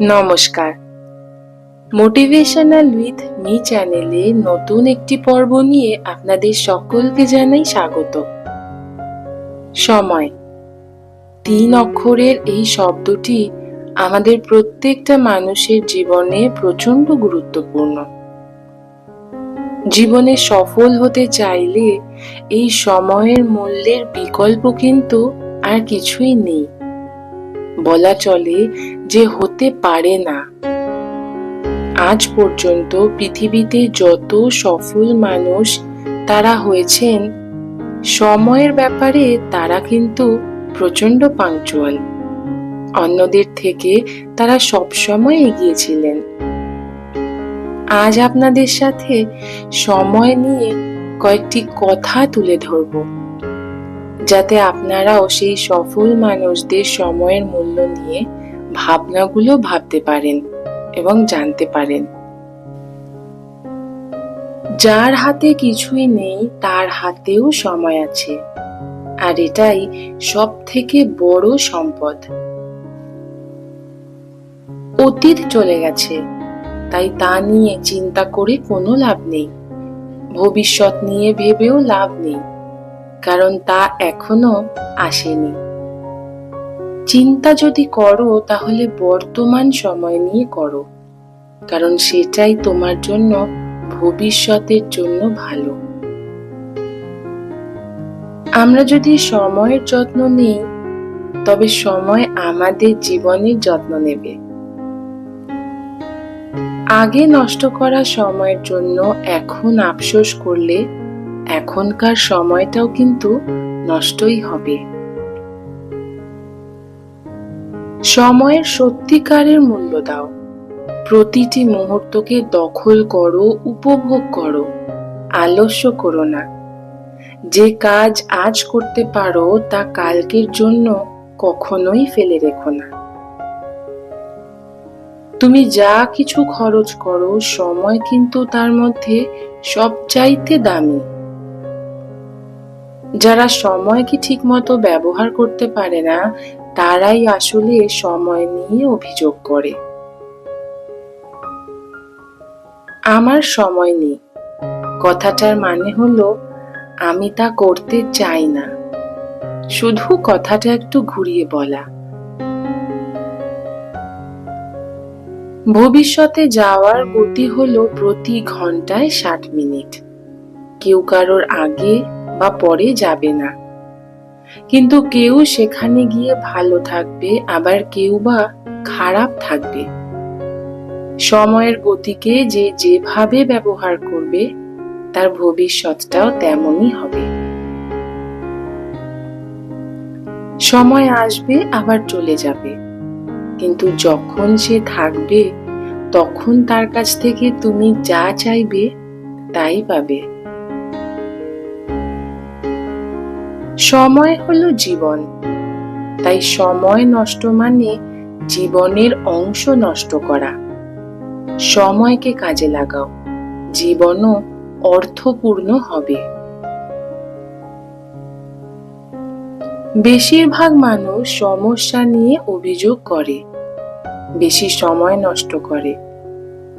নমস্কার। Motivational with me চ্যানেলে নতুন একটি পর্ব নিয়ে আপনাদের সকলকে জানাই স্বাগত। সময়। তিন অক্ষরের এই শব্দটি আমাদের প্রত্যেকটা মানুষের জীবনে প্রচণ্ড গুরুত্বপূর্ণ। জীবনে সফল হতে চাইলে এই সময়ের মূল্যের বিকল্প কিন্তু আর কিছুই নেই। বলা চলে যে হতে পারে না। আজ পর্যন্ত পৃথিবীতে যত সফল মানুষ তারা হয়েছেন, সময়ের ব্যাপারে তারা কিন্তু প্রচণ্ড পাংচুয়াল অন্যদের থেকে তারা সবসময় এগিয়েছিলেন আজ আপনাদের সাথে সময় নিয়ে কয়েকটি কথা তুলে ধরবো। যাতে আপনারাও সেই সফল মানুষদের সময়ের মূল্য নিয়ে ভাবনাগুলো ভাবতে পারেন এবং জানতে পারেন। যার হাতে কিছুই নেই, তার হাতেও সময় আছে। আর এটাই সব থেকে বড় সম্পদ। অতীত চলে গেছে, তাই তা নিয়ে চিন্তা করে কোনো লাভ নেই। ভবিষ্যৎ নিয়ে ভেবেও লাভ নেই। কারণ তা এখনও আসেনি। চিন্তা যদি করো, তাহলে বর্তমান সময় নিয়ে করো, কারণ সেটাই তোমার জন্য ভবিষ্যতের জন্য ভালো। আমরা যদি সময়ের যত্ন নিই, তবে সময় আমাদের জীবনের যত্ন নেবে। আগে নষ্ট করা সময়ের জন্য এখন আফসোস করলে এখনকার সময়টাও কিন্তু নষ্টই হবে। সময়ের সত্যিকারের মূল্য দাও। প্রতিটি মুহূর্তকে দখল করো, উপভোগ করো, আলস্য করো না। যে কাজ আজ করতে পারো, তা কালকের জন্য কখনোই ফেলে রেখো না। তুমি যা কিছু খরচ করো, সময় কিন্তু তার মধ্যে সবচাইতে দামি। যারা সময়কে ঠিকমতো ব্যবহার করতে পারে না, তারাই আসলে সময় নিয়ে অভিযোগ করে। আমার সময় নেই। কথাটার মানে হলো, আমি তা করতে চাই না। শুধু কথাটা একটু ঘুরিয়ে বলা। ভবিষ্যতে যাওয়ার গতি হলো প্রতি ঘন্টায় ষাট মিনিট। কেউ কারোর আগে বা পরে যাবে না। কিন্তু কেউ সেখানে গিয়ে ভালো থাকবে, আবার কেউ বা খারাপ থাকবে। সময়ের গতিকে যে যেভাবে ব্যবহার করবে, তার ভবিষ্যৎটাও তেমনই হবে। সময় আসবে, আবার চলে যাবে। কিন্তু যখন সে থাকবে, তখন তার কাছ থেকে তুমি যা চাইবে, তাই পাবে। সময় হলো জীবন। তাই সময় নষ্ট মানে জীবনের অংশ নষ্ট করা। সময়কে কাজে লাগাও, জীবনও অর্থপূর্ণ হবে। বেশিরভাগ মানুষ সমস্যা নিয়ে অভিযোগ করে, বেশি সময় নষ্ট করে,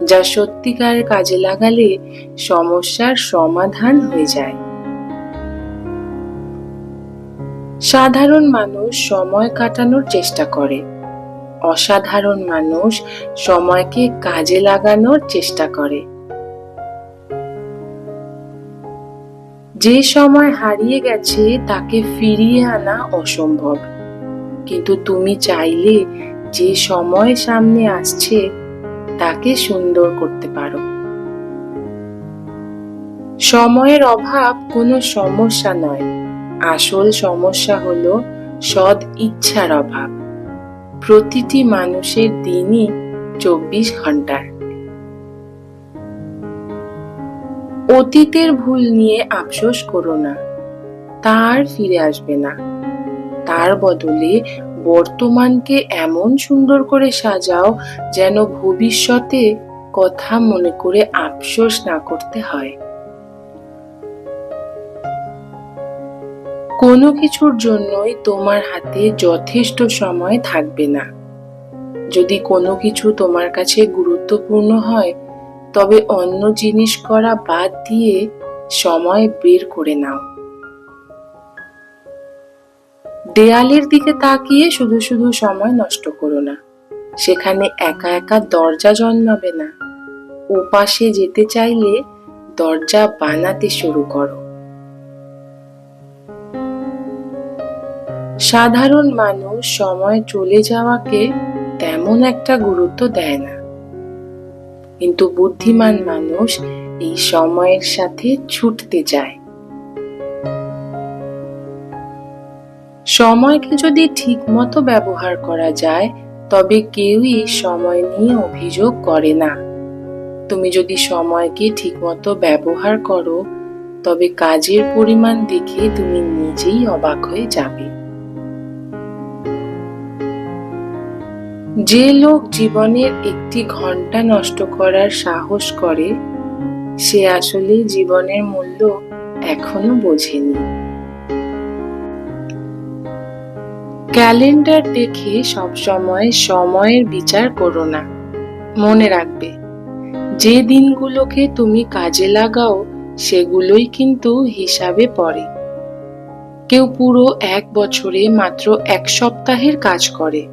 যা সত্যিকার কাজে লাগালে সমস্যার সমাধান হয়ে যায়। সাধারণ মানুষ সময় কাটানোর চেষ্টা করে। অসাধারণ মানুষ সময়কে কাজে লাগানোর চেষ্টা করে। যে সময় হারিয়ে গেছে তাকে ফিরিয়ে আনা অসম্ভব। কিন্তু তুমি চাইলে যে সময় সামনে আসছে তাকে সুন্দর করতে পারো। সময়ের অভাব কোনো সমস্যা নয়। আসল সমস্যা হলো সদ ইচ্ছার অভাব। প্রতিটি মানুষের দিনই চব্বিশ ঘণ্টার। অতীতের ভুল নিয়ে আফসোস করো না, তার ফিরে আসবে না। তার বদলে বর্তমানকে এমন সুন্দর করে সাজাও যেন ভবিষ্যতে কথা মনে করে আফসোস না করতে হয়। কোনো কিছুর জন্যই তোমার হাতে যথেষ্ট সময় থাকবে না। যদি কোনো কিছু তোমার কাছে গুরুত্বপূর্ণ হয়, তবে অন্য জিনিস করা বাদ দিয়ে সময় বের করে নাও। দেয়ালের দিকে তাকিয়ে শুধু শুধু সময় নষ্ট করো না। সেখানে একা একা দরজা জন্মাবে না। ওপাশে যেতে চাইলে দরজা বানাতে শুরু করো। সাধারণ মানুষ সময় চলে যাওয়াকে তেমন একটা গুরুত্ব দেয় না। কিন্তু বুদ্ধিমান মানুষ এই সময়ের সাথে ছুটতে চায়। সময়কে যদি ঠিকমতো ব্যবহার করা যায়, তবে কেউই সময় নিয়ে অভিযোগ করে না। তুমি যদি সময়কে ঠিকমতো ব্যবহার করো, তবে কাজের পরিমাণ দেখে তুমি নিজেই অবাক হয়ে যাবে। যে লোক জীবনের একটি ঘণ্টা নষ্ট করার সাহস করে, সে আসলে জীবনের মূল্য এখনও বোঝেনি। ক্যালেন্ডার দেখে সবসময় সময়ের বিচার করো না। মনে রাখবে, যে দিনগুলোকে তুমি কাজে লাগাও, সেগুলোই কিন্তু হিসাবে পড়ে। কেউ পুরো এক বছরে মাত্র এক সপ্তাহের কাজ করে।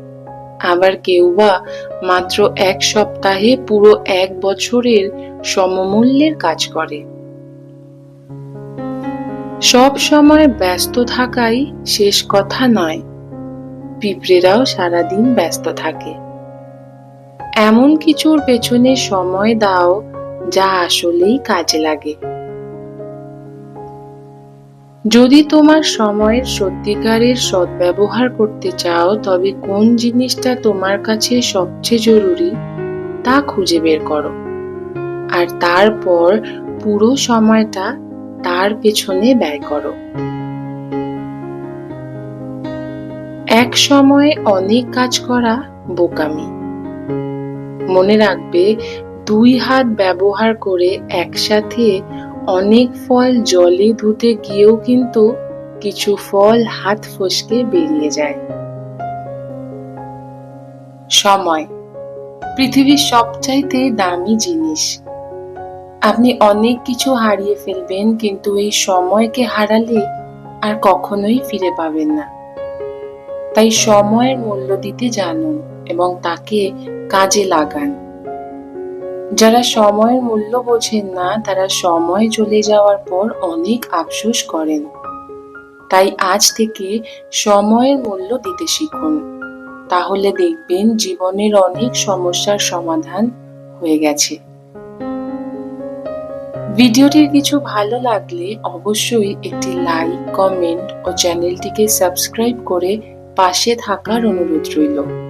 আবার কেউ বা মাত্র এক সপ্তাহে পুরো এক বছরের সমমূল্যের কাজ করে। সব সময় ব্যস্ত থাকাই শেষ কথা নয়। পিঁপড়েরাও সারাদিন ব্যস্ত থাকে। এমন কিছুর পেছনে সময় দাও যা আসলেই কাজে লাগে। যদি তোমার সময়ের সত্যিকারের সদ্ব্যবহার করতে চাও, তবে কোন জিনিসটা তোমার কাছে সবচেয়ে জরুরি তা খুঁজে বের করো। আর তারপর পুরো সময়টা তার পেছনে ব্যয় করো। এক সময়ে অনেক কাজ করা বোকামি। মনে রাখবে, দুই হাত ব্যবহার করে একসাথে অনেক ফল জলে ধুতে গিয়েও কিন্তু কিছু ফল হাত ফসকে বেরিয়ে যায়। সময়। পৃথিবীর সবচাইতে দামি জিনিস। আপনি অনেক কিছু হারিয়ে ফেলবেন, কিন্তু এই সময়কে হারালে আর কখনোই ফিরে পাবেন না। তাই সময়ের মূল্য দিতে জানুন এবং তাকে কাজে লাগান। যারা সময়ের মূল্য বোঝেন না, তারা সময় চলে যাওয়ার পর অনেক আফসোস করেন। তাই আজ থেকে সময়ের মূল্য দিতে শিখুন। তাহলে দেখবেন জীবনের অনেক সমস্যার সমাধান হয়ে গেছে। ভিডিওটির কিছু ভালো লাগলে অবশ্যই একটি লাইক, কমেন্ট ও চ্যানেলটিকে সাবস্ক্রাইব করে পাশে থাকার অনুরোধ রইল।